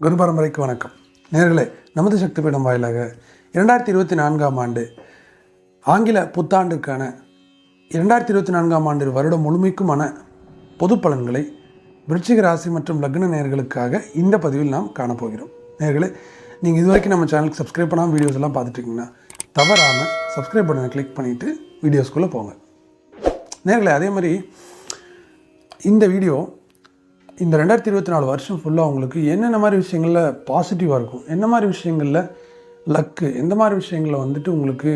குரு பரம்பரைக்கு வணக்கம். நேர்களே நமது சக்தி பீடம் வாயிலாக இரண்டாயிரத்தி இருபத்தி நான்காம் ஆண்டு ஆங்கில புத்தாண்டுக்கான இரண்டாயிரத்தி இருபத்தி நான்காம் ஆண்டு வருடம் முழுமைக்குமான பொது பலன்களை விருச்சிக ராசி மற்றும் லக்ன நேர்களுக்காக இந்த பதிவில் நாம் காணப்போகிறோம். நேர்களே நீங்கள் இது வரைக்கும் நம்ம சேனலுக்கு சப்ஸ்கிரைப் பண்ணாமல் வீடியோஸ் எல்லாம் பார்த்துட்டிங்கன்னா தவறாமல் சப்ஸ்கிரைப் பட்டனை கிளிக் பண்ணிவிட்டு வீடியோஸ்குள்ளே போங்க. நேர்களே அதே மாதிரி இந்த வீடியோ இந்த ரெண்டாயிரத்தி இருபத்தி நாலு வருஷம் ஃபுல்லாக உங்களுக்கு என்னென்ன மாதிரி விஷயங்களில் பாசிட்டிவாக இருக்கும்? என்ன மாதிரி விஷயங்களில் லக்கு எந்த மாதிரி விஷயங்களில் வந்துட்டு உங்களுக்கு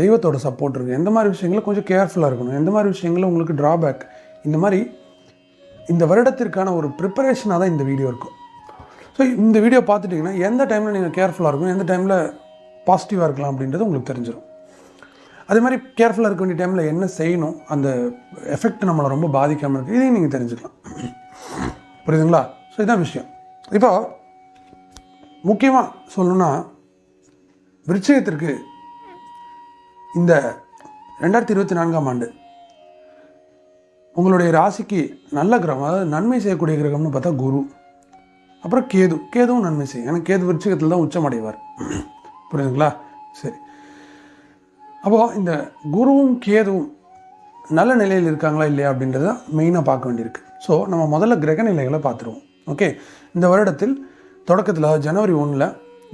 தெய்வத்தோட சப்போர்ட் இருக்குது எந்த மாதிரி விஷயங்களில் கொஞ்சம் கேர்ஃபுல்லாக இருக்கணும்? எந்த மாதிரி விஷயங்களில் உங்களுக்கு ட்ராபேக் இந்த மாதிரி இந்த வருடத்திற்கான ஒரு ப்ரிப்பரேஷனாக தான் இந்த வீடியோ இருக்கும். ஸோ இந்த வீடியோ பார்த்துட்டிங்கன்னா எந்த டைமில் நீங்கள் கேர்ஃபுல்லாக இருக்கும் எந்த டைமில் பாசிட்டிவாக இருக்கலாம் அப்படின்றது உங்களுக்கு தெரிஞ்சிடும் அதே மாதிரி கேர்ஃபுல்லாக இருக்க வேண்டிய டைமில் என்ன செய்யணும்? அந்த எஃபெக்ட் நம்மளை ரொம்ப பாதிக்காமல் இருக்குது இதையும் நீங்கள் தெரிஞ்சுக்கலாம். புரியுதுங்களா? ஸோ இதுதான் விஷயம். இப்போ முக்கியமாக சொல்லணும்னா விருச்சிகத்திற்கு இந்த ரெண்டாயிரத்தி இருபத்தி நான்காம் ஆண்டு உங்களுடைய ராசிக்கு நல்ல கிரகம் அதாவது நன்மை செய்யக்கூடிய கிரகம்னு பார்த்தா குரு. அப்புறம் கேது. கேதுவும் நன்மை செய்யும். ஏன்னா கேது விருச்சிகத்தில் தான் உச்சமடைவார். புரியுதுங்களா? சரி. அப்போது இந்த குருவும் கேதுவும் நல்ல நிலையில் இருக்காங்களா இல்லையா அப்படின்றத மெயினாக பார்க்க வேண்டியிருக்கு. ஸோ நம்ம முதல்ல கிரக நிலைகளை பார்த்துருவோம். ஓகே இந்த வருடத்தில் தொடக்கத்தில் ஜனவரி ஒன்றில்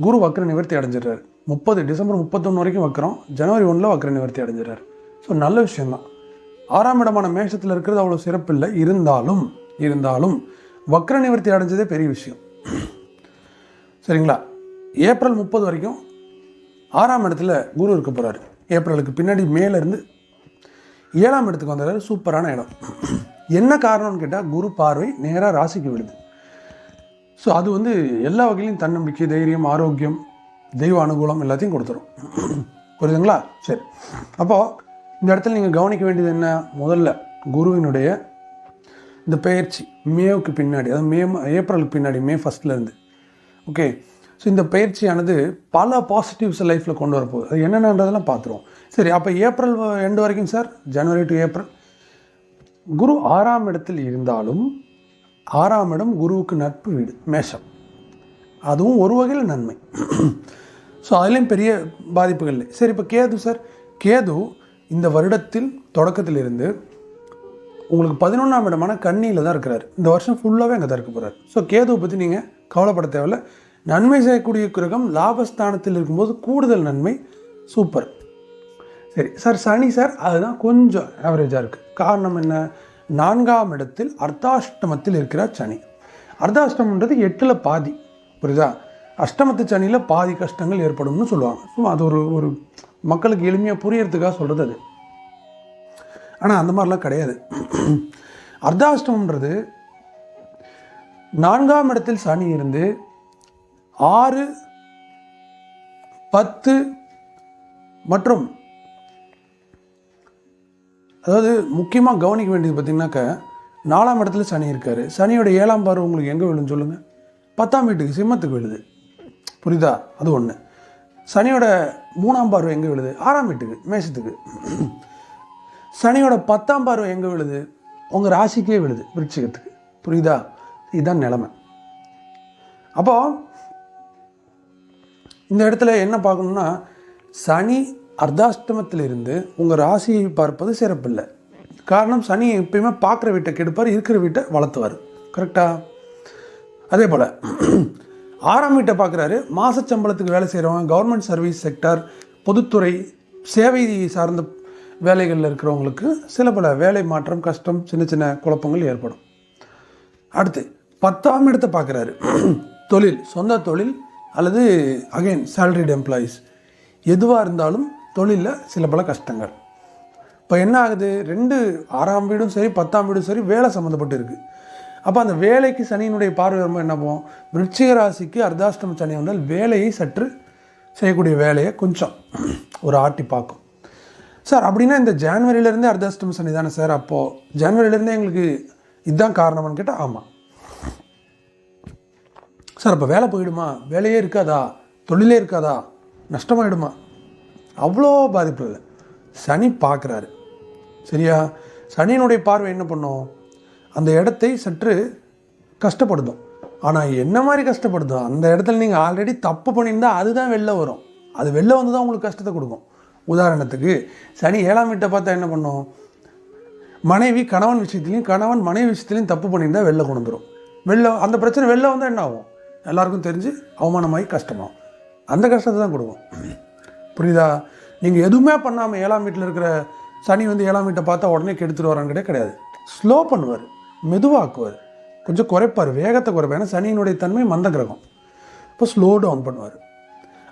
குரு வக்ர நிவர்த்தி அடைஞ்சிடுறாரு. முப்பது டிசம்பர் முப்பத்தொன்று வரைக்கும் வக்கிறோம் ஜனவரி ஒன்றில் வக்ர நிவர்த்தி அடைஞ்சிடுறாரு. ஸோ நல்ல விஷயந்தான் ஆறாம் இடமான மேஷத்தில் இருக்கிறது அவ்வளோ சிறப்பில்லை. இருந்தாலும் இருந்தாலும் வக்ர நிவர்த்தி அடைஞ்சதே பெரிய விஷயம். சரிங்களா? ஏப்ரல் முப்பது வரைக்கும் ஆறாம் இடத்துல குரு இருக்க போகிறாரு ஏப்ரலுக்கு பின்னாடி மேலேருந்து ஏழாம் இடத்துக்கு வந்தார் சூப்பரான இடம். என்ன காரணம்னு கேட்டால் குரு பார்வை நேராக ராசிக்கு விடுது. ஸோ அது வந்து எல்லா வகையிலையும் தன்னம்பிக்கை தைரியம் ஆரோக்கியம் தெய்வ அனுகூலம் எல்லாத்தையும் கொடுத்துரும். புரியுதுங்களா? சரி. அப்போது இந்த இடத்துல நீங்கள் கவனிக்க வேண்டியது என்ன? முதல்ல குருவினுடைய இந்த பயிற்சி மேவுக்கு பின்னாடி அதாவது மே ஏப்ரலுக்கு பின்னாடி மே ஃபஸ்ட்லேருந்து ஓகே ஸோ இந்த பயிற்சியானது பல பாசிட்டிவ்ஸ் லைஃப்பில் கொண்டு வரப்போகுது. அது என்னென்னன்றதெல்லாம் பார்த்துருவோம். சரி அப்போ ஏப்ரல் எண்டு வரைக்கும் சார்? ஜனவரி டு ஏப்ரல் குரு ஆறாம் இடத்தில் இருந்தாலும் ஆறாம் இடம் குருவுக்கு நட்பு வீடு மேஷம். அதுவும் ஒரு வகையில் நன்மை. ஸோ அதுலேயும் பெரிய பாதிப்புகள் இல்லை. சரி இப்போ கேது சார். கேது இந்த வருடத்தில் தொடக்கத்தில் இருந்து உங்களுக்கு பதினொன்றாம் இடமான கண்ணியில் தான் இருக்கிறார். இந்த வருஷம் ஃபுல்லாகவே அங்கே தான் இருக்க போகிறார் ஸோ கேதுவை பற்றி நீங்கள் கவலைப்பட தேவையில்ல. நன்மை செய்யக்கூடிய கிரகம் லாபஸ்தானத்தில் இருக்கும்போது கூடுதல் நன்மை சூப்பர். சரி சார் சனி சார் அதுதான் கொஞ்சம் ஆவரேஜாக இருக்குது காரணம் என்ன? நான்காம் இடத்தில் அர்த்தாஷ்டமத்தில் இருக்கிறார் சனி. அர்த்தாஷ்டமன்றது எட்டில் பாதி புரியுதா? அஷ்டமத்து சனியில் பாதி கஷ்டங்கள் ஏற்படும்னு சொல்லுவாங்க. ஸோ அது ஒரு ஒரு மக்களுக்கு எளிமையாக புரியறதுக்காக சொல்கிறது அது. ஆனால் அந்த மாதிரிலாம் கிடையாது. அர்த்தாஷ்டமன்றது நான்காம் இடத்தில் சனி இருந்து ஆறு பத்து மற்றும் அதாவது முக்கியமாக கவனிக்க வேண்டியது பார்த்திங்கனாக்கா நாலாம் இடத்துல சனி இருக்கார். சனியோட ஏழாம் பார்வை உங்களுக்கு எங்கே விழுன்னு சொல்லுங்கள் பத்தாம் வீட்டுக்கு சிம்மத்துக்கு விழுது. புரியுதா? அது ஒன்று சனியோட மூணாம் பார்வை எங்கே விழுது? ஆறாம் வீட்டுக்கு மேஷத்துக்கு. சனியோட பத்தாம் பார்வை எங்கே விழுது? உங்கள் ராசிக்கே விழுது விருச்சிகத்துக்கு. புரியுதா? இதுதான் நிலமை. அப்போ இந்த இடத்துல என்ன பார்க்கணுன்னா சனி அர்த்தாஷ்டமத்திலிருந்து உங்கள் ராசியை பார்ப்பது சிறப்பில்லை. காரணம் சனி எப்பயுமே பார்க்குற வீட்டை கெடுப்பார் இருக்கிற வீட்டை வளர்த்துவார். கரெக்டாக அதே போல் ஆறாம் வீட்டை பார்க்குறாரு. மாச சம்பளத்துக்கு வேலை செய்கிறவங்க கவர்மெண்ட் சர்வீஸ் செக்டார் பொதுத்துறை சேவை சார்ந்த வேலைகளில் இருக்கிறவங்களுக்கு சில பல வேலை மாற்றம் கஷ்டம் சின்ன சின்ன குழப்பங்கள் ஏற்படும். அடுத்து பத்தாம் இடத்தை பார்க்குறாரு. தொழில் சொந்த தொழில் அல்லது அகைன் சேலரிடு எம்ப்ளாயீஸ் எதுவாக இருந்தாலும் தொழிலில் சில பல கஷ்டங்கள். இப்போ என்ன ஆகுது? ரெண்டு ஆறாம் வீடும் சரி பத்தாம் வீடும் சரி வேலை சம்மந்தப்பட்டு இருக்குது அப்போ அந்த வேலைக்கு சனியினுடைய பார்வை வரும்போது என்ன போவோம் விருச்சிக ராசிக்கு அர்த்தாஷ்டம சனி வந்தால் வேலையை சற்று செய்யக்கூடிய வேலையை கொஞ்சம் ஒரு ஆட்டி பார்க்கும். சார் அப்படின்னா இந்த ஜான்வரியிலேருந்தே அர்த்தாஷ்டம சனி தானே சார்? அப்போது ஜான்வரியிலேருந்தே எங்களுக்கு இதுதான் காரணம்னு கேட்டால் ஆமாம் சார் அப்போ வேலை போயிடுமா? வேலையே இருக்காதா? தொழிலே இருக்காதா? நஷ்டமாயிடுமா? அவ்வளோ பாதிப்பு இல்லை. சனி பார்க்குறாரு. சரியா? சனியினுடைய பார்வை என்ன பண்ணும்? அந்த இடத்தை சற்று கஷ்டப்படுத்தும். ஆனால் என்ன மாதிரி கஷ்டப்படுதோ அந்த இடத்துல நீங்கள் ஆல்ரெடி தப்பு பண்ணியிருந்தால் அதுதான் வெளில வரும். அது வெளில வந்து தான் உங்களுக்கு கஷ்டத்தை கொடுக்கும். உதாரணத்துக்கு சனி ஏழாம் வீட்டை பார்த்தா என்ன பண்ணும்? மனைவி கணவன் விஷயத்துலையும் கணவன் மனைவி விஷயத்துலையும் தப்பு பண்ணியிருந்தால் வெளில கொண்டு வந்துடும் வெளில அந்த பிரச்சனை வெளில வந்தால் என்ன ஆகும்? எல்லாருக்கும் தெரிஞ்சு அவமானமாகி கஷ்டமாகும். அந்த கஷ்டத்தை தான் கொடுக்கும். புரியுதா? நீங்கள் எதுவுமே பண்ணாமல் ஏழாம் வீட்டில் இருக்கிற சனி வந்து ஏழாம் வீட்டை பார்த்தா உடனே கெடுத்துட்டு வரான்னு கிடையாது. கிடையாது ஸ்லோ பண்ணுவார் மெதுவாக்குவார் கொஞ்சம் குறைப்பார் வேகத்தை குறைப்பார். ஏன்னா சனியினுடைய தன்மை மந்த கிரகம். இப்போ ஸ்லோ டவுன் பண்ணுவார்.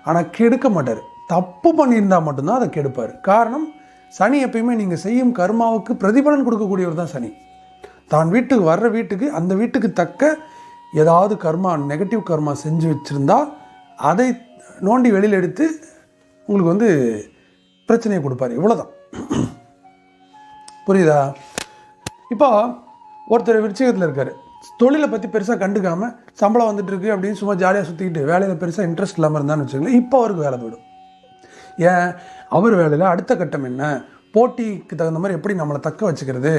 ஆனால் கெடுக்க மாட்டார். தப்பு பண்ணியிருந்தால் மட்டும்தான் அதை கெடுப்பார். காரணம் சனி எப்பயுமே நீங்கள் செய்யும் கர்மாவுக்கு பிரதிபலன் கொடுக்கக்கூடியவர் தான் சனி. தான் வீட்டுக்கு வர்ற வீட்டுக்கு அந்த வீட்டுக்கு தக்க ஏதாவது கர்மா நெகட்டிவ் கர்மா செஞ்சு வச்சுருந்தா அதை நோண்டி வெளியில் எடுத்து உங்களுக்கு வந்து பிரச்சனையை கொடுப்பாரு. இவ்வளோதான் புரியுதா? இப்போ ஒருத்தர் விருச்சிகத்தில் இருக்கார். தொழிலை பற்றி பெருசாக கண்டுக்காமல் சம்பளம் வந்துட்டு இருக்கு அப்படின்னு சும்மா ஜாலியாக சுற்றிக்கிட்டு வேலையில் பெருசாக இன்ட்ரெஸ்ட் இல்லாமல் இருந்தான்னு வச்சுக்கோங்களேன் இப்போ அவருக்கு வேலை போயிடும். ஏன்? அவர் வேலையில் அடுத்த கட்டம் என்ன? போட்டிக்கு தகுந்த மாதிரி எப்படி நம்மளை தக்க வச்சுக்கிறது?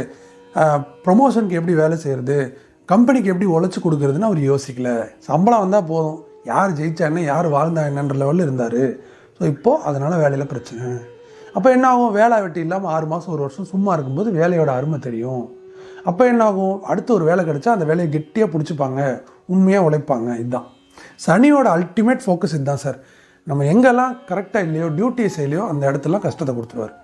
ப்ரொமோஷனுக்கு எப்படி வேலை செய்கிறது கம்பெனிக்கு எப்படி உழைச்சி கொடுக்குறதுன்னு அவர் யோசிக்கல. சம்பளம் வந்தால் போதும். யார் ஜெயிச்சா என்ன? யார் வாழ்ந்தா என்னன்ற லெவலில் இருந்தார். ஸோ இப்போது அதனால் வேலையில் பிரச்சனை. அப்போ என்ன ஆகும் வேலை வெட்டி இல்லாமல் ஆறு மாதம் ஒரு வருஷம் சும்மா இருக்கும்போது வேலையோட அருமை தெரியும். அப்போ என்ன ஆகும் அடுத்து ஒரு வேலை கிடச்சா அந்த வேலையை கெட்டியாக பிடிச்சிப்பாங்க. உண்மையாக உழைப்பாங்க. இதுதான். சனியோட அல்டிமேட் ஃபோக்கஸ் இதுதான் சார் நம்ம எங்கெல்லாம் கரெக்டாக இல்லையோ டியூட்டியை செய்யலையோ அந்த இடத்துலாம் கஷ்டத்தை கொடுத்துருவார்.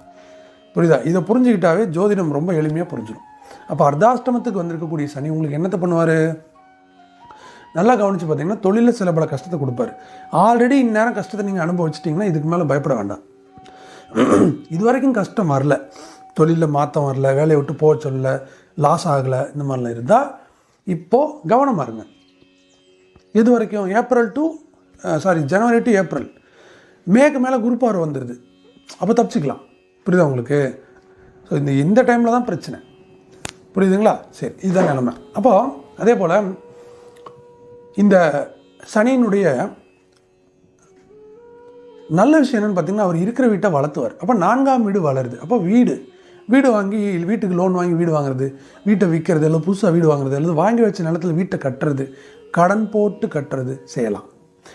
புரியுதா? இதை புரிஞ்சுக்கிட்டாவே ஜோதிடம் ரொம்ப எளிமையாக புரிஞ்சிடும் அப்போ அர்த்தாஷ்டமத்துக்கு வந்திருக்கக்கூடிய சனி உங்களுக்கு என்னத்தை பண்ணுவார்? நல்லா கவனித்து பார்த்தீங்கன்னா தொழிலில் சில பல கஷ்டத்தை கொடுப்பாரு. ஆல்ரெடி இந்நேரம் கஷ்டத்தை நீங்கள் அனுபவிச்சிட்டிங்கன்னா இதுக்கு மேலே பயப்பட வேண்டாம். இது வரைக்கும் கஷ்டம் வரல. தொழிலில் மாற்றம் வரல வேலையை விட்டு போக சொல்லல லாஸ் ஆகலை இந்த மாதிரிலாம் இருந்தால் இப்போது கவனமாக இருங்க. இது வரைக்கும் April to sorry January to April மேக்கு மேலே குரு பார்வை வந்துடுது அப்போ தப்பிச்சிக்கலாம். புரியுதா உங்களுக்கு? ஸோ இந்த இந்த டைமில் தான் பிரச்சனை. புரியுதுங்களா? சரி இதுதான் நிலமை. அப்போது அதே போல் இந்த சனியினுடைய நல்ல விஷயம் என்னென்னு பார்த்தீங்கன்னா அவர் இருக்கிற வீட்டை வளர்த்துவார். அப்போ நான்காம் வீடு வளருது. அப்போ வீடு வீடு வாங்கி வீட்டுக்கு லோன் வாங்கி வீடு வாங்குறது வீட்டை விற்கிறது இல்லை புதுசாக வீடு வாங்குறது அல்லது வாங்கி வச்ச நிலத்துல வீட்டை கட்டுறது கடன் போட்டு கட்டுறது செய்யலாம்.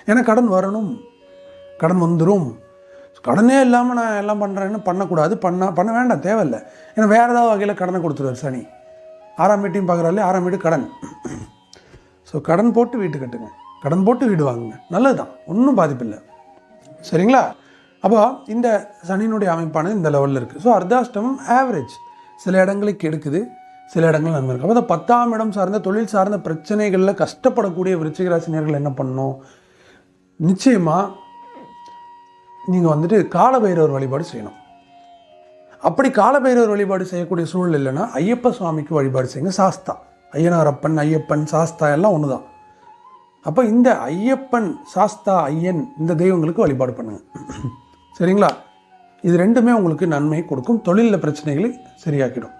ஏன்னா கடன் வரணும். கடன் வந்துடும் கடனே இல்லாமல் நான் எல்லாம் பண்ணுறேன்னு பண்ணக்கூடாது. பண்ண பண்ண வேண்டாம். தேவையில்லை. ஏன்னா வேறு ஏதாவது வகையில் கடனை கொடுத்துருவார் சனி. ஆறாம் வீட்டையும் பார்க்குறாலே ஆறாம் வீடு கடன். ஸோ கடன் போட்டு வீட்டு கட்டுங்க. கடன் போட்டு வீடு வாங்குங்க. நல்லது தான் ஒன்றும் பாதிப்பில்லை. சரிங்களா? அப்போ இந்த சனியினுடைய அமைப்பானது இந்த லெவலில் இருக்குது ஸோ அர்த்தாஷ்டமம் ஆவரேஜ் சில இடங்களுக்கு எடுக்குது சில இடங்கள் நன்மை இருக்குது அப்போ பத்தாம் இடம் சார்ந்த தொழில் சார்ந்த பிரச்சனைகளில் கஷ்டப்படக்கூடிய விருச்சிகராசினியர்கள் என்ன பண்ணணும்? நிச்சயமாக நீங்கள் வந்துட்டு காலபைரவர் வழிபாடு செய்யணும். அப்படி காலபைரவர் வழிபாடு செய்யக்கூடிய சூழல் இல்லைன்னா ஐயப்ப சுவாமிக்கு வழிபாடு செய்யுங்க. சாஸ்தா. ஐயனாரப்பன் ஐயப்பன் சாஸ்தா எல்லாம் ஒன்று தான் அப்போ இந்த ஐயப்பன் சாஸ்தா ஐயன் இந்த தெய்வங்களுக்கு வழிபாடு பண்ணுங்கள் சரிங்களா? இது ரெண்டுமே உங்களுக்கு நன்மை கொடுக்கும். தொழிலில் பிரச்சனைகளை சரியாக்கிடும்.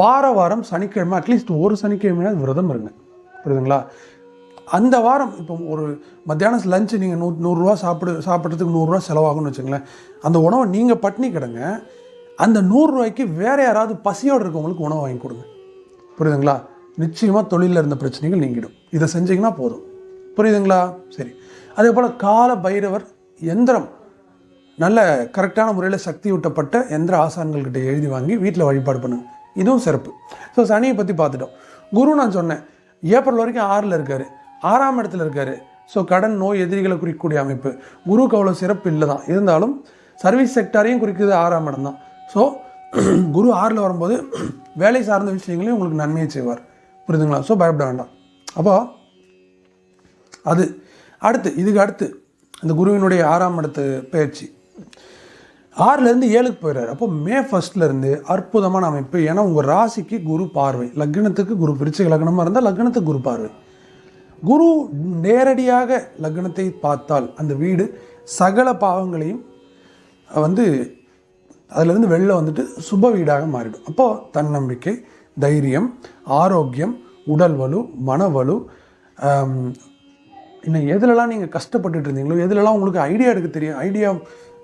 வார வாரம் சனிக்கிழமை அட்லீஸ்ட் ஒரு சனிக்கிழமையாவது விரதம் இருங்க. புரியுதுங்களா? அந்த வாரம் இப்போ ஒரு மத்தியானம் லஞ்சு நீங்கள் நூ நூறுரூவா சாப்பிடு சாப்பிட்றதுக்கு நூறுரூவா செலவாகும்னு வச்சுங்களேன். அந்த உணவை நீங்கள் பட்னி கிடங்க. அந்த நூறுரூவாய்க்கு வேறு யாராவது பசியோடு இருக்கவங்களுக்கு உணவு வாங்கி கொடுங்க. புரியுதுங்களா? நிச்சயமாக தொழிலில் இருந்த பிரச்சனைகள் நீங்கிடும். இதை செஞ்சீங்கன்னா போதும். புரியுதுங்களா? சரி. அதே போல் கால பைரவர் எந்திரம். நல்ல கரெக்டான முறையில் சக்தி ஊட்டப்பட்ட எந்திர ஆசான்கள்கிட்ட எழுதி வாங்கி வீட்டில் வழிபாடு பண்ணுங்க. இதுவும் சிறப்பு. ஸோ சனியை பற்றி பார்த்துட்டோம். குரு நான் சொன்னேன். ஏப்ரல் வரைக்கும் ஆறில் இருக்கார். ஆறாம் இடத்துல இருக்கார். ஸோ கடன் நோய் எதிரிகளை குறிக்கக்கூடிய அமைப்பு. குருவுக்கு அவ்வளோ சிறப்பு இல்லை தான் இருந்தாலும் சர்வீஸ் செக்டாரையும் குறிக்கிறது ஆறாம் இடம் தான். ஸோ குரு ஆறில் வரும்போது வேலை சார்ந்த விஷயங்களையும் உங்களுக்கு நன்மையை செய்வார். புரியுதுங்களா? ஸோ பயப்பட வேண்டாம். அப்போ அது அடுத்து இதுக்கு அடுத்து அந்த குருவினுடைய ஆறாம் இடத்து பயிற்சி. ஆறுலேருந்து ஏழுக்கு போயிடுறாரு அப்போ மே ஃபஸ்ட்லேருந்து அற்புதமான அமைப்பு. ஏன்னா உங்கள் ராசிக்கு குரு பார்வை. லக்னத்துக்கு குரு பிரிச்சை லக்னமாக இருந்தால் லக்னத்துக்கு குரு பார்வை. குரு நேரடியாக லக்னத்தை பார்த்தால் அந்த வீடு சகல பாவங்களையும் வந்து அதிலிருந்து வெளில வந்துட்டு சுப வீடாக மாறிடும். அப்போது தன்னம்பிக்கை தைரியம் ஆரோக்கியம் உடல் வலு மனவலு இன்னும் எதுலலாம் நீங்கள் கஷ்டப்பட்டுட்டு இருந்தீங்களோ எதுலலாம் உங்களுக்கு ஐடியா எடுக்க தெரியும் ஐடியா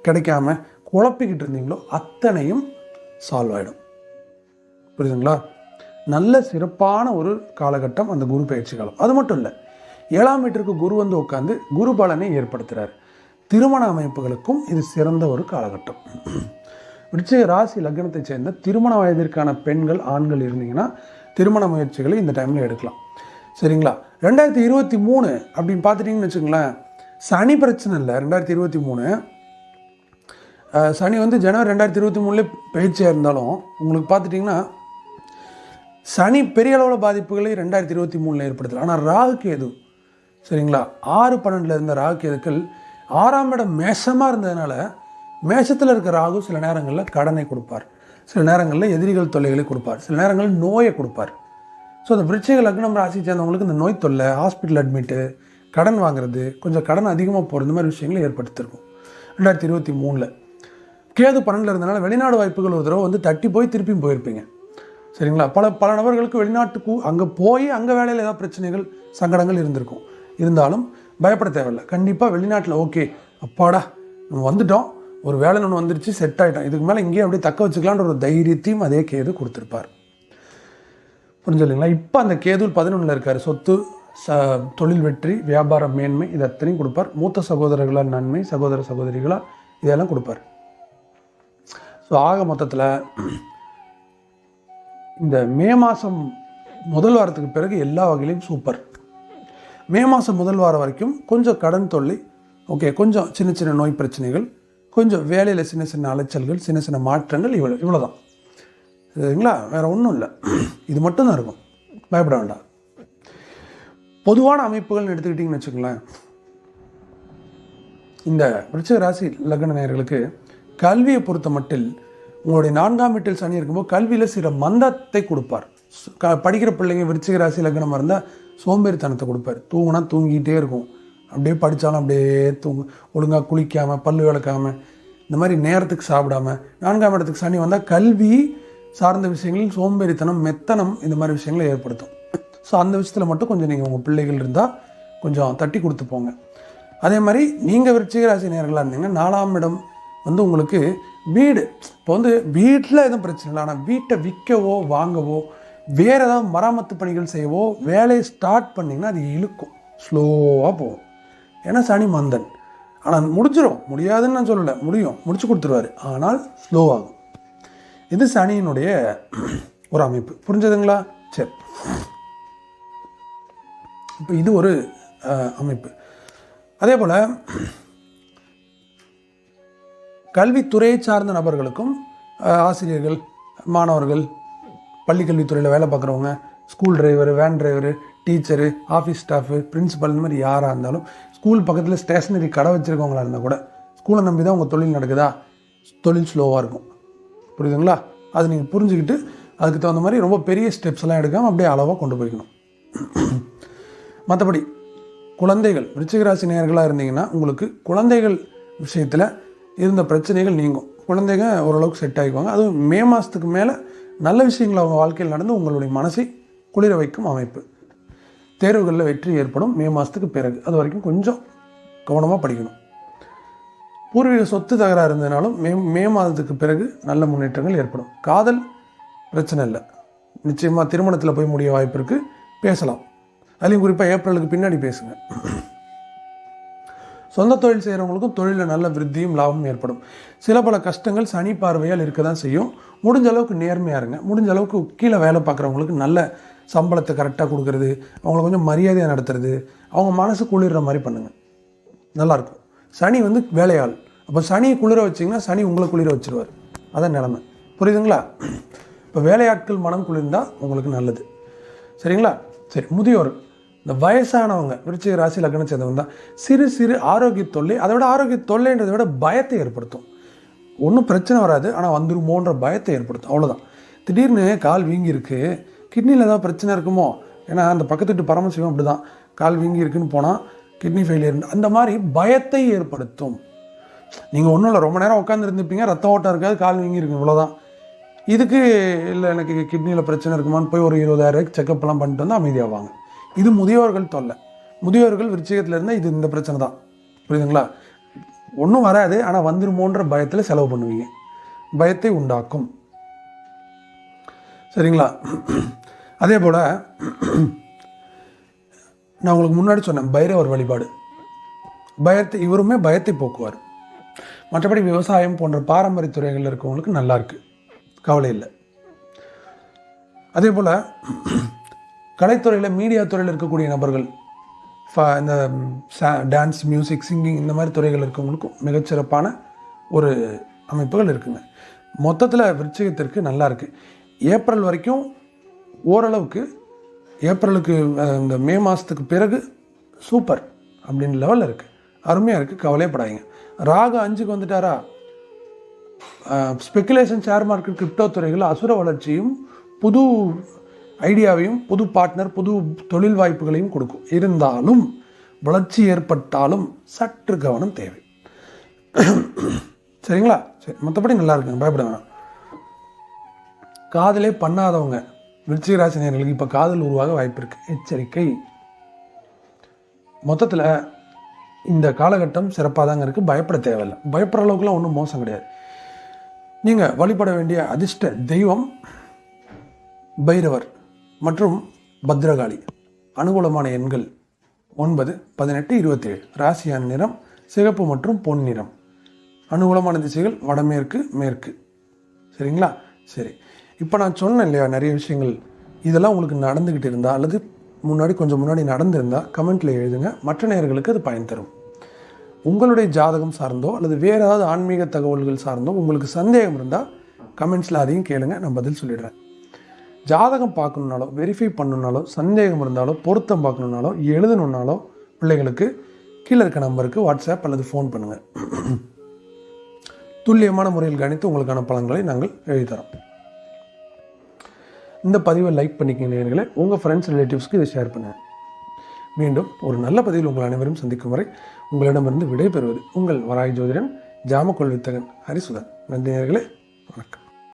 கிடைக்காம குழப்பிக்கிட்டு இருந்தீங்களோ அத்தனையும் சால்வ் ஆகிடும் புரியுதுங்களா? நல்ல சிறப்பான ஒரு காலகட்டம் அந்த குரு பயிற்சி காலம். அது மட்டும் இல்லை ஏழாம் வீட்டிற்கு குரு வந்து உட்காந்து குரு பலனை ஏற்படுத்துகிறார் திருமண அமைப்புகளுக்கும் இது சிறந்த ஒரு காலகட்டம். விருச்சிக ராசி லக்னத்தை சேர்ந்த திருமண வயதிற்கான பெண்கள் ஆண்கள் இருந்தீங்கன்னா திருமண முயற்சிகளை இந்த டைமில் எடுக்கலாம். சரிங்களா? ரெண்டாயிரத்தி இருபத்தி மூணு அப்படின்னு பார்த்துட்டிங்கன்னு வச்சுங்களேன் சனி பிரச்சனை இல்லை. ரெண்டாயிரத்தி இருபத்தி மூணு சனி வந்து ஜனவரி ரெண்டாயிரத்தி இருபத்தி மூணுலேயே பயிற்சியாக இருந்தாலும் உங்களுக்கு பார்த்துட்டிங்கன்னா சனி பெரிய அளவில் பாதிப்புகளை ரெண்டாயிரத்தி இருபத்தி மூணில் ஏற்படுத்தல ஆனால் ராகு கேது சரிங்களா? ஆறு பன்னெண்டில் இருந்த ராகு கேதுக்கள் ஆறாம் இடம் மேஷமாக இருந்ததுனால மேஷத்தில் இருக்கிற ராகு சில நேரங்களில் கடனை கொடுப்பார். சில நேரங்களில் எதிரிகள் தொல்லைகளை கொடுப்பார். சில நேரங்களில் நோயை கொடுப்பார். ஸோ அந்த விருட்சிக லக்னம் ராசி சேர்ந்தவங்களுக்கு இந்த நோய் தொல்லை ஹாஸ்பிட்டல் அட்மிட்டு கடன் வாங்குறது கொஞ்சம் கடன் அதிகமாக போகிற இந்த மாதிரி விஷயங்களை ஏற்படுத்தியிருக்கும் ரெண்டாயிரத்தி இருபத்தி மூணில். கேது பன்னெண்டில் இருந்தனால வெளிநாடு வாய்ப்புகள் ஒரு தடவை வந்து தட்டி போய் திருப்பியும் போயிருப்பீங்க. சரிங்களா? பல பல நபர்களுக்கு வெளிநாட்டுக்கு அங்கே போய் அங்கே வேலையில் ஏதாவது பிரச்சனைகள் சங்கடங்கள் இருந்திருக்கும். இருந்தாலும் பயப்பட தேவையில்லை. கண்டிப்பாக வெளிநாட்டில் ஓகே அப்பாடா நம்ம வந்துட்டோம். ஒரு வேலை ஒன்று வந்துருச்சு செட் ஆகிட்டோம் இதுக்கு மேலே இங்கேயே அப்படியே தக்க வச்சுக்கலான்ற ஒரு தைரியத்தையும் அதே கேது கொடுத்துருப்பார். இல்லைங்களா இப்போ அந்த கேது பதினொன்றில் இருக்கார். சொத்து ச தொழில் வெற்றி வியாபார மேன்மை இது அத்தனையும் கொடுப்பார். மூத்த சகோதரர்களால் நன்மை சகோதர சகோதரிகளால் இதெல்லாம் கொடுப்பார். ஸோ ஆக மொத்தத்தில் இந்த மே மாதம் முதல் வாரத்துக்கு பிறகு எல்லா வகையிலையும் சூப்பர் மே மாதம் முதல் வாரம் வரைக்கும் கொஞ்சம் கடன் தொல்லை ஓகே கொஞ்சம் சின்ன சின்ன நோய் பிரச்சனைகள் கொஞ்சம் வேலையில் சின்ன சின்ன அலைச்சல்கள் சின்ன சின்ன மாற்றங்கள் இவ்வளோ இவ்வளோ தான் சரிங்களா? வேறு ஒன்றும் இல்லை. இது மட்டும்தான் இருக்கும். பயப்பட வேண்டாம். பொதுவான அமைப்புகள்னு எடுத்துக்கிட்டிங்கன்னு வச்சுக்கோங்களேன். இந்த விருச்சிக ராசி லக்ன நேயர்களுக்கு கல்வியை பொறுத்த மட்டில் உங்களுடைய நான்காம் வீட்டில் சனி இருக்கும்போது கல்வியில் சில மந்தத்தை கொடுப்பார். க படிக்கிற பிள்ளைங்க விருச்சிக ராசி லக்னமாக இருந்தால் சோம்பேறித்தனத்தை கொடுப்பார். தூங்கினா தூங்கிட்டே இருக்கும். அப்படியே படித்தாலும் அப்படியே தூங்கு ஒழுங்காக குளிக்காமல் பல்லு விளக்காமல் இந்த மாதிரி நேரத்துக்கு சாப்பிடாம நான்காம் இடத்துக்கு சனி வந்தால் கல்வி சார்ந்த விஷயங்களில் சோம்பேறித்தனம் மெத்தனம் இந்த மாதிரி விஷயங்களை ஏற்படுத்தும். ஸோ அந்த விஷயத்தில் மட்டும் கொஞ்சம் நீங்கள் உங்கள் பிள்ளைகள் இருந்தால் கொஞ்சம் தட்டி கொடுத்து போங்க. அதே மாதிரி நீங்கள் விருச்சிக ராசி நேர்களாக இருந்தீங்கன்னா நாலாம் இடம் வந்து உங்களுக்கு வீடு. இப்போ வந்து வீட்டில் எதுவும் பிரச்சனை இல்லை. ஆனால் வீட்டை விற்கவோ வாங்கவோ வேறு ஏதாவது மராமத்து பணிகள் செய்யவோ வேலையை ஸ்டார்ட் பண்ணிங்கன்னா அது இழுக்கும். ஸ்லோவாக போகும். ஏன்னா சனி மந்தன். ஆனால் முடிஞ்சிடும் முடியாதுன்னு நான் சொல்லலை. முடியும். முடிச்சு கொடுத்துருவாரு. ஆனால் ஸ்லோவாகும் இது சனியினுடைய ஒரு அமைப்பு. புரிஞ்சதுங்களா? சரி. இப்போ இது ஒரு அமைப்பு. அதே போல் கல்வித்துறையை சார்ந்த நபர்களுக்கும் ஆசிரியர்கள் மாணவர்கள் பள்ளிக்கல்வித்துறையில் வேலை பார்க்குறவங்க school driver van driver teacher office staff principal இந்த மாதிரி யாராக இருந்தாலும் ஸ்கூல் பக்கத்தில் ஸ்டேஷ்னரி கடை வச்சுருக்கவங்களா இருந்தால் கூட ஸ்கூலை நம்பி தான் உங்கள் தொழில் நடக்குதா? தொழில் ஸ்லோவாக இருக்கும். புரியுதுங்களா? அது நீங்கள் புரிஞ்சுக்கிட்டு அதுக்கு தகுந்த மாதிரி ரொம்ப பெரிய ஸ்டெப்ஸ் எல்லாம் எடுக்காமல் அப்படியே அளவாக கொண்டு போய்க்கணும். மற்றபடி குழந்தைகள் விருச்சிகராசி நேர்களாக இருந்தீங்கன்னா உங்களுக்கு குழந்தைகள் விஷயத்தில் இருந்த பிரச்சனைகள் நீங்கும். குழந்தைங்க ஓரளவுக்கு செட் ஆகிக்குவாங்க. அதுவும் மே மாதத்துக்கு மேலே நல்ல விஷயங்கள் அவங்க வாழ்க்கையில் நடந்து உங்களுடைய மனசை குளிர வைக்கும் அமைப்பு. தேர்வுகளில் வெற்றி ஏற்படும் மே மாதத்துக்கு பிறகு. அது வரைக்கும் கொஞ்சம் கவனமாக படிக்கணும். பூர்வீக சொத்து தகராறு இருந்ததுனாலும் மே மே மாதத்துக்கு பிறகு நல்ல முன்னேற்றங்கள் ஏற்படும். காதல் பிரச்சனை இல்லை. நிச்சயமாக திருமணத்தில் போய் முடிய வாய்ப்பு இருக்குது பேசலாம். அதுலேயும் குறிப்பாக ஏப்ரலுக்கு பின்னாடி பேசுங்க. சொந்த தொழில் செய்கிறவங்களுக்கும் தொழிலில் நல்ல விருத்தியும் லாபமும் ஏற்படும். சில பல கஷ்டங்கள் சனி பார்வையால் இருக்க தான் செய்யும். முடிஞ்ச அளவுக்கு நேர்மையாக இருங்க. முடிஞ்ச அளவுக்கு கீழே வேலை பார்க்குறவங்களுக்கு நல்ல சம்பளத்தை கரெக்டாக கொடுக்கறது அவங்கள கொஞ்சம் மரியாதையாக நடத்துறது அவங்க மனசு குளிர்ற மாதிரி பண்ணுங்கள் நல்லாயிருக்கும் சனி வந்து வேலையாள். அப்போ சனியை குளிர வச்சிங்கன்னா சனி உங்களை குளிர வச்சிருவார். அதான் நிலமை. புரியுதுங்களா? இப்போ வேலையாட்கள் மனம் குளிர்ந்தால் உங்களுக்கு நல்லது. சரிங்களா? சரி முதியோர். இந்த வயசானவங்க விருச்சிக ராசி லக்னம் சேர்ந்தவங்க தான். சிறு சிறு ஆரோக்கிய தொல்லை அதை விட ஆரோக்கிய தொல்லைன்றதை விட பயத்தை ஏற்படுத்தும். ஒன்றும் பிரச்சனை வராது ஆனால் வந்துருமோன்ற பயத்தை ஏற்படுத்தும். அவ்வளோதான் திடீர்னு கால் வீங்கியிருக்கு. கிட்னியில் ஏதாவது பிரச்சனை இருக்குமோ? ஏன்னா அந்த பக்கத்து வீட்டு பரமசிவம் அப்படி தான் கால் வீங்கி இருக்குன்னு போனால் கிட்னி ஃபெயிலியர் அந்த மாதிரி பயத்தை ஏற்படுத்தும். நீங்கள் ஒன்றும் இல்லை ரொம்ப நேரம் உட்காந்துருந்துப்பீங்க ரத்த ஓட்டம் இருக்காது கால் வீங்கி இருக்கும் இவ்வளோதான் இதுக்கு இல்லை எனக்கு கிட்னியில் பிரச்சனை இருக்குமான்னு போய் ஒரு இருபதாயிரம் செக்கப்லாம் பண்ணிட்டு வந்து அமைதியாவாங்க இது முதியோர்கள் தொல்லை. முதியோர்கள் விருச்சிகத்தில் இருந்தால் இது இந்த பிரச்சனை தான். புரியுதுங்களா? ஒன்றும் வராது ஆனால் வந்துருமோன்ற பயத்தில் செலவு பண்ணுவீங்க. பயத்தை உண்டாக்கும். சரிங்களா? அதே போல் நான் உங்களுக்கு முன்னாடி சொன்னேன் பைரவர் வழிபாடு. பயத்தை இவருமே பயத்தை போக்குவார். மற்றபடி விவசாயம் போன்ற பாரம்பரிய துறைகளில் இருக்கவங்களுக்கு நல்லா இருக்குது கவலை இல்லை. அதே போல் கலைத்துறையில் மீடியா துறையில் இருக்கக்கூடிய நபர்கள் ஃப- இந்த டான்ஸ் மியூசிக் சிங்கிங் இந்த மாதிரி துறைகள் இருக்கவங்களுக்கும் மிகச்சிறப்பான ஒரு அமைப்புகள் இருக்குங்க. மொத்தத்தில் விருச்சிகத்திற்கு நல்லா இருக்குது ஏப்ரல் வரைக்கும் ஓரளவுக்கு ஏப்ரலுக்கு இந்த மே மாதத்துக்கு பிறகு சூப்பர் அப்படின்னு லெவலில் இருக்குது அருமையாக இருக்குது கவலையப்படாதீங்க. ராகு அஞ்சுக்கு வந்துட்டாரா? ஸ்பெக்குலேஷன் ஷேர் மார்க்கெட் கிரிப்டோ துறைகள் அசுர வளர்ச்சியும் புது ஐடியாவையும் புது பார்ட்னர் புது தொழில் வாய்ப்புகளையும் கொடுக்கும். இருந்தாலும் வளர்ச்சி ஏற்பட்டாலும் சற்று கவனம் தேவை. சரிங்களா? சரி மற்றபடி நல்லா இருக்குங்க பயப்பட வேணாம். காதலே பண்ணாதவங்க. விருச்சிக ராசி இப்போ காதல் உருவாக வாய்ப்பு இருக்குது எச்சரிக்கை. மொத்தத்தில் இந்த காலகட்டம் சிறப்பாக தாங்க இருக்குது பயப்பட தேவையில்லை. பயப்படுற அளவுக்குலாம் ஒன்றும் மோசம் கிடையாது. நீங்கள் வழிபட வேண்டிய அதிர்ஷ்ட தெய்வம் பைரவர் மற்றும் பத்ரகாளி. அனுகூலமான எண்கள் ஒன்பது பதினெட்டு இருபத்தேழு. ராசியான நிறம் சிகப்பு மற்றும் பொன் நிறம். அனுகூலமான திசைகள் வடமேற்கு மேற்கு. சரிங்களா? சரி. இப்போ நான் சொன்னேன் இல்லையா நிறைய விஷயங்கள். இதெல்லாம் உங்களுக்கு நடந்துக்கிட்டு இருந்தால் அல்லது முன்னாடி கொஞ்சம் முன்னாடி நடந்திருந்தால் கமெண்ட்டில் எழுதுங்க. மற்ற நேர்களுக்கு அது பயன் தரும். உங்களுடைய ஜாதகம் சார்ந்தோ அல்லது வேறு ஏதாவது ஆன்மீக தகவல்கள் சார்ந்தோ உங்களுக்கு சந்தேகம் இருந்தால் கமெண்ட்ஸில் அதையும் கேளுங்க. நான் பதில் சொல்லிடுறேன். ஜாதகம் பார்க்கணுன்னாலோ வெரிஃபை பண்ணணுனாலோ சந்தேகம் இருந்தாலோ பொருத்தம் பார்க்கணுன்னாலோ எழுதணுன்னாலோ பிள்ளைகளுக்கு கீழே இருக்க நம்பருக்கு வாட்ஸ்அப் அல்லது ஃபோன் பண்ணுங்கள் துல்லியமான முறையில் கணித்து உங்களுக்கான பலன்களை நாங்கள் எழுதித்தரோம். இந்த பதிவை லைக் பண்ணிக்கங்க உங்கள் ஃப்ரெண்ட்ஸ் ரிலேட்டிவ்ஸ்க்கு இதை ஷேர் பண்ணுங்கள் மீண்டும் ஒரு நல்ல பதிவில் உங்கள் அனைவரும் சந்திக்கும் வரை உங்களிடமிருந்து விடைபெறுவது உங்கள் வராய் ஜோதிடன் ஜாமக்கொள் வித்தகன் ஹரிசுதன். நன்றி நேர்களே வணக்கம்.